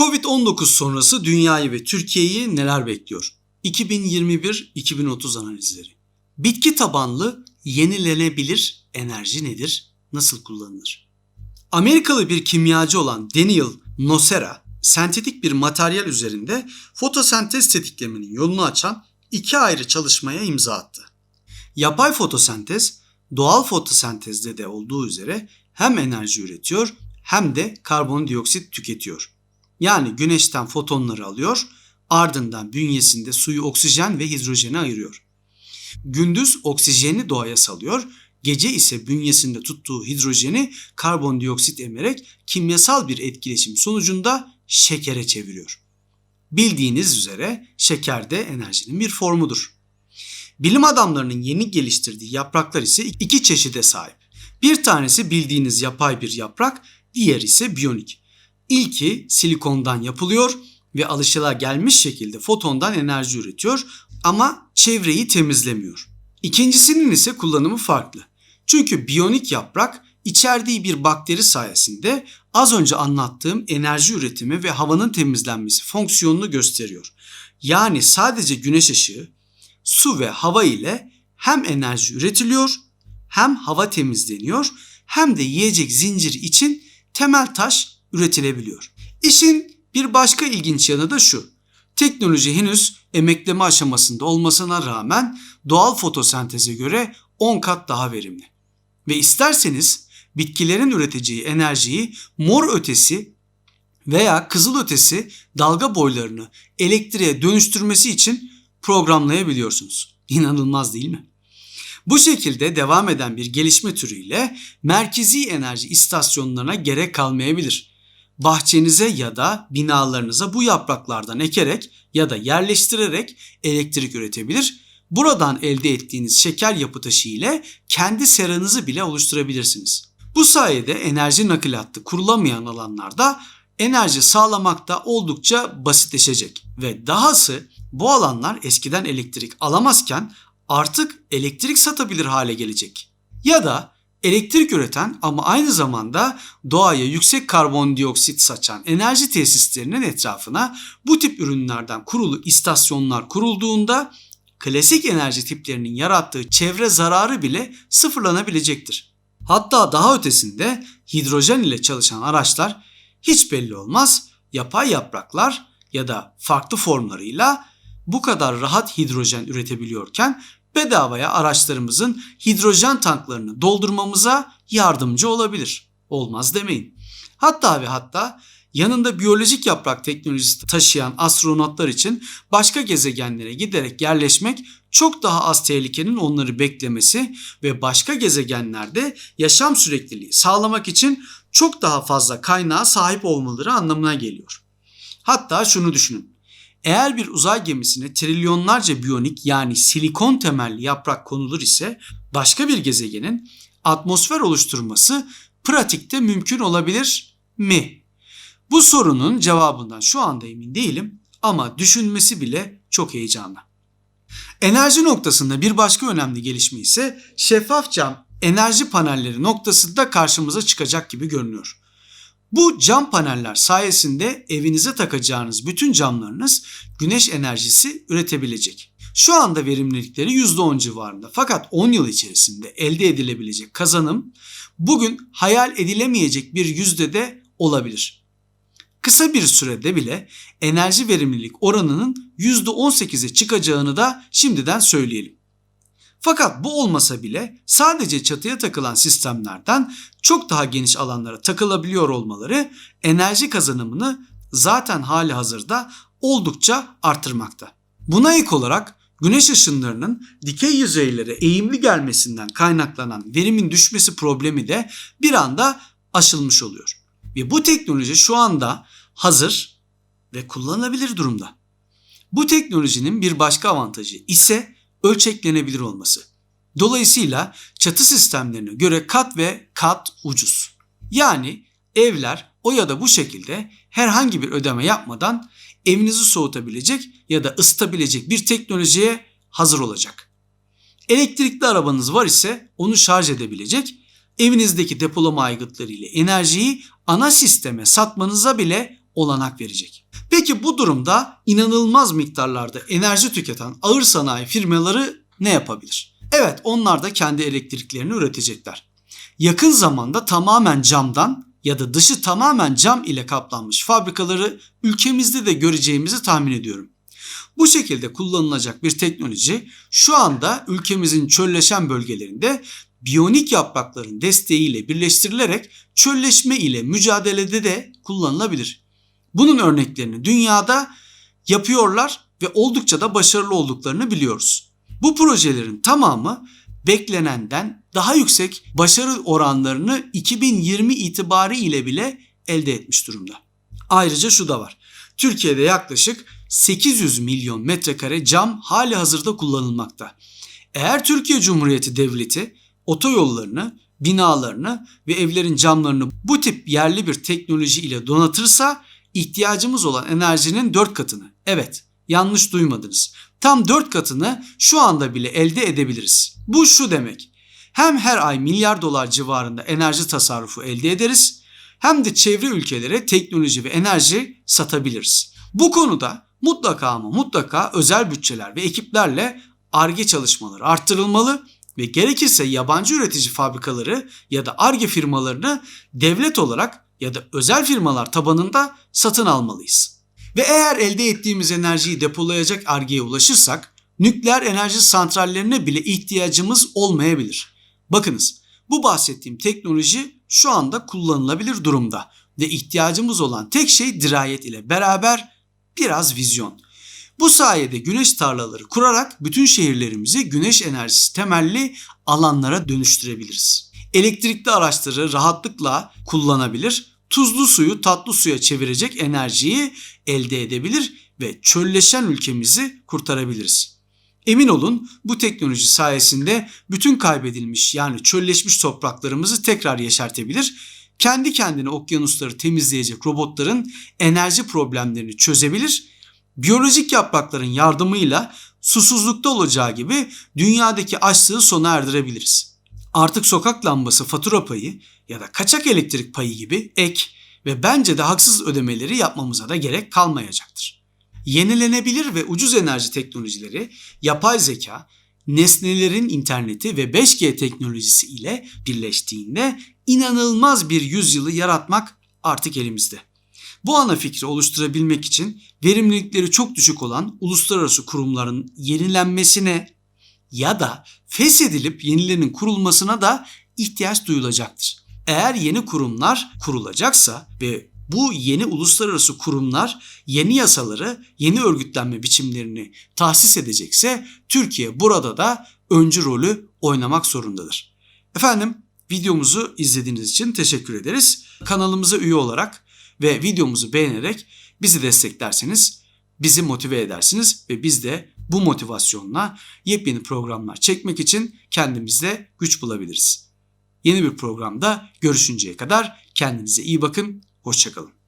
Covid-19 sonrası dünyayı ve Türkiye'yi neler bekliyor? 2021-2030 analizleri. Bitki tabanlı yenilenebilir enerji nedir? Nasıl kullanılır? Amerikalı bir kimyacı olan Daniel Nocera, sentetik bir materyal üzerinde fotosentez tetiklemenin yolunu açan iki ayrı çalışmaya imza attı. Yapay fotosentez, doğal fotosentezde de olduğu üzere hem enerji üretiyor hem de karbondioksit tüketiyor. Yani güneşten fotonları alıyor, ardından bünyesinde suyu oksijen ve hidrojeni ayırıyor. Gündüz oksijeni doğaya salıyor, gece ise bünyesinde tuttuğu hidrojeni karbondioksit emerek kimyasal bir etkileşim sonucunda şekere çeviriyor. Bildiğiniz üzere şeker de enerjinin bir formudur. Bilim adamlarının yeni geliştirdiği yapraklar ise iki çeşide sahip. Bir tanesi bildiğiniz yapay bir yaprak, diğer ise biyonik. İlki silikondan yapılıyor ve alışılagelmiş şekilde fotondan enerji üretiyor ama çevreyi temizlemiyor. İkincisinin ise kullanımı farklı. Çünkü biyonik yaprak içerdiği bir bakteri sayesinde az önce anlattığım enerji üretimi ve havanın temizlenmesi fonksiyonunu gösteriyor. Yani sadece güneş ışığı, su ve hava ile hem enerji üretiliyor, hem hava temizleniyor, hem de yiyecek zinciri için temel taş üretilebiliyor. İşin bir başka ilginç yanı da şu. Teknoloji henüz emekleme aşamasında olmasına rağmen doğal fotosenteze göre 10 kat daha verimli. Ve isterseniz bitkilerin üreteceği enerjiyi mor ötesi veya kızıl ötesi dalga boylarını elektriğe dönüştürmesi için programlayabiliyorsunuz. İnanılmaz değil mi? Bu şekilde devam eden bir gelişme türüyle merkezi enerji istasyonlarına gerek kalmayabilir. Bahçenize ya da binalarınıza bu yapraklardan ekerek ya da yerleştirerek elektrik üretebilir. Buradan elde ettiğiniz şeker yapı taşı ile kendi seranızı bile oluşturabilirsiniz. Bu sayede enerji nakil kurulamayan alanlarda enerji sağlamak da oldukça basitleşecek ve dahası bu alanlar eskiden elektrik alamazken artık elektrik satabilir hale gelecek. Ya da elektrik üreten ama aynı zamanda doğaya yüksek karbondioksit saçan enerji tesislerinin etrafına bu tip ürünlerden kurulu istasyonlar kurulduğunda klasik enerji tiplerinin yarattığı çevre zararı bile sıfırlanabilecektir. Hatta daha ötesinde hidrojen ile çalışan araçlar hiç belli olmaz yapay yapraklar ya da farklı formlarıyla bu kadar rahat hidrojen üretebiliyorken bedavaya araçlarımızın hidrojen tanklarını doldurmamıza yardımcı olabilir. Olmaz demeyin. Hatta ve hatta yanında biyolojik yaprak teknolojisi taşıyan astronotlar için başka gezegenlere giderek yerleşmek çok daha az tehlikenin onları beklemesi ve başka gezegenlerde yaşam sürekliliği sağlamak için çok daha fazla kaynağa sahip olmaları anlamına geliyor. Hatta şunu düşünün. Eğer bir uzay gemisine trilyonlarca biyonik yani silikon temelli yaprak konulur ise başka bir gezegenin atmosfer oluşturması pratikte mümkün olabilir mi? Bu sorunun cevabından şu anda emin değilim ama düşünmesi bile çok heyecanlı. Enerji noktasında bir başka önemli gelişme ise şeffaf cam enerji panelleri noktasında karşımıza çıkacak gibi görünüyor. Bu cam paneller sayesinde evinize takacağınız bütün camlarınız güneş enerjisi üretebilecek. Şu anda verimlilikleri %10 civarında fakat 10 yıl içerisinde elde edilebilecek kazanım bugün hayal edilemeyecek bir yüzdede olabilir. Kısa bir sürede bile enerji verimlilik oranının %18'e çıkacağını da şimdiden söyleyelim. Fakat bu olmasa bile sadece çatıya takılan sistemlerden çok daha geniş alanlara takılabiliyor olmaları enerji kazanımını zaten hali hazırda oldukça artırmakta. Buna ek olarak güneş ışınlarının dikey yüzeylere eğimli gelmesinden kaynaklanan verimin düşmesi problemi de bir anda aşılmış oluyor. Ve bu teknoloji şu anda hazır ve kullanılabilir durumda. Bu teknolojinin bir başka avantajı ise ölçeklenebilir olması. Dolayısıyla çatı sistemlerine göre kat ve kat ucuz. Yani evler o ya da bu şekilde herhangi bir ödeme yapmadan evinizi soğutabilecek ya da ısıtabilecek bir teknolojiye hazır olacak. Elektrikli arabanız var ise onu şarj edebilecek, evinizdeki depolama aygıtları ile enerjiyi ana sisteme satmanıza bile olanak verecek. Peki bu durumda inanılmaz miktarlarda enerji tüketen ağır sanayi firmaları ne yapabilir? Evet onlar da kendi elektriklerini üretecekler. Yakın zamanda tamamen camdan ya da dışı tamamen cam ile kaplanmış fabrikaları ülkemizde de göreceğimizi tahmin ediyorum. Bu şekilde kullanılacak bir teknoloji şu anda ülkemizin çölleşen bölgelerinde biyonik yaprakların desteğiyle birleştirilerek çölleşme ile mücadelede de kullanılabilir. Bunun örneklerini dünyada yapıyorlar ve oldukça da başarılı olduklarını biliyoruz. Bu projelerin tamamı beklenenden daha yüksek başarı oranlarını 2020 itibariyle bile elde etmiş durumda. Ayrıca şu da var. Türkiye'de yaklaşık 800 milyon metrekare cam hali hazırda kullanılmakta. Eğer Türkiye Cumhuriyeti Devleti otoyollarını, binalarını ve evlerin camlarını bu tip yerli bir teknoloji ile donatırsa ihtiyacımız olan enerjinin 4 katını, evet yanlış duymadınız, tam 4 katını şu anda bile elde edebiliriz. Bu şu demek, hem her ay milyar dolar civarında enerji tasarrufu elde ederiz hem de çevre ülkelere teknoloji ve enerji satabiliriz. Bu konuda mutlaka ama mutlaka özel bütçeler ve ekiplerle ARGE çalışmaları arttırılmalı ve gerekirse yabancı üretici fabrikaları ya da ARGE firmalarını devlet olarak ya da özel firmalar tabanında satın almalıyız. Ve eğer elde ettiğimiz enerjiyi depolayacak ARGE'ye ulaşırsak nükleer enerji santrallerine bile ihtiyacımız olmayabilir. Bakınız bu bahsettiğim teknoloji şu anda kullanılabilir durumda ve ihtiyacımız olan tek şey dirayet ile beraber biraz vizyon. Bu sayede güneş tarlaları kurarak bütün şehirlerimizi güneş enerjisi temelli alanlara dönüştürebiliriz. Elektrikli araçları rahatlıkla kullanabilir, tuzlu suyu tatlı suya çevirecek enerjiyi elde edebilir ve çölleşen ülkemizi kurtarabiliriz. Emin olun bu teknoloji sayesinde bütün kaybedilmiş yani çölleşmiş topraklarımızı tekrar yeşertebilir. Kendi kendine okyanusları temizleyecek robotların enerji problemlerini çözebilir. Biyolojik yaprakların yardımıyla susuzlukta olacağı gibi dünyadaki açlığı sona erdirebiliriz. Artık sokak lambası fatura payı ya da kaçak elektrik payı gibi ek ve bence de haksız ödemeleri yapmamıza da gerek kalmayacaktır. Yenilenebilir ve ucuz enerji teknolojileri, yapay zeka, nesnelerin interneti ve 5G teknolojisi ile birleştiğinde inanılmaz bir yüzyılı yaratmak artık elimizde. Bu ana fikri oluşturabilmek için verimlilikleri çok düşük olan uluslararası kurumların yenilenmesine ya da feshedilip yenilerinin kurulmasına da ihtiyaç duyulacaktır. Eğer yeni kurumlar kurulacaksa ve bu yeni uluslararası kurumlar yeni yasaları, yeni örgütlenme biçimlerini tahsis edecekse Türkiye burada da öncü rolü oynamak zorundadır. Efendim videomuzu izlediğiniz için teşekkür ederiz. Kanalımıza üye olarak ve videomuzu beğenerek bizi desteklerseniz bizi motive edersiniz ve biz de bu motivasyonla yepyeni programlar çekmek için kendimizde güç bulabiliriz. Yeni bir programda görüşünceye kadar kendinize iyi bakın, hoşçakalın.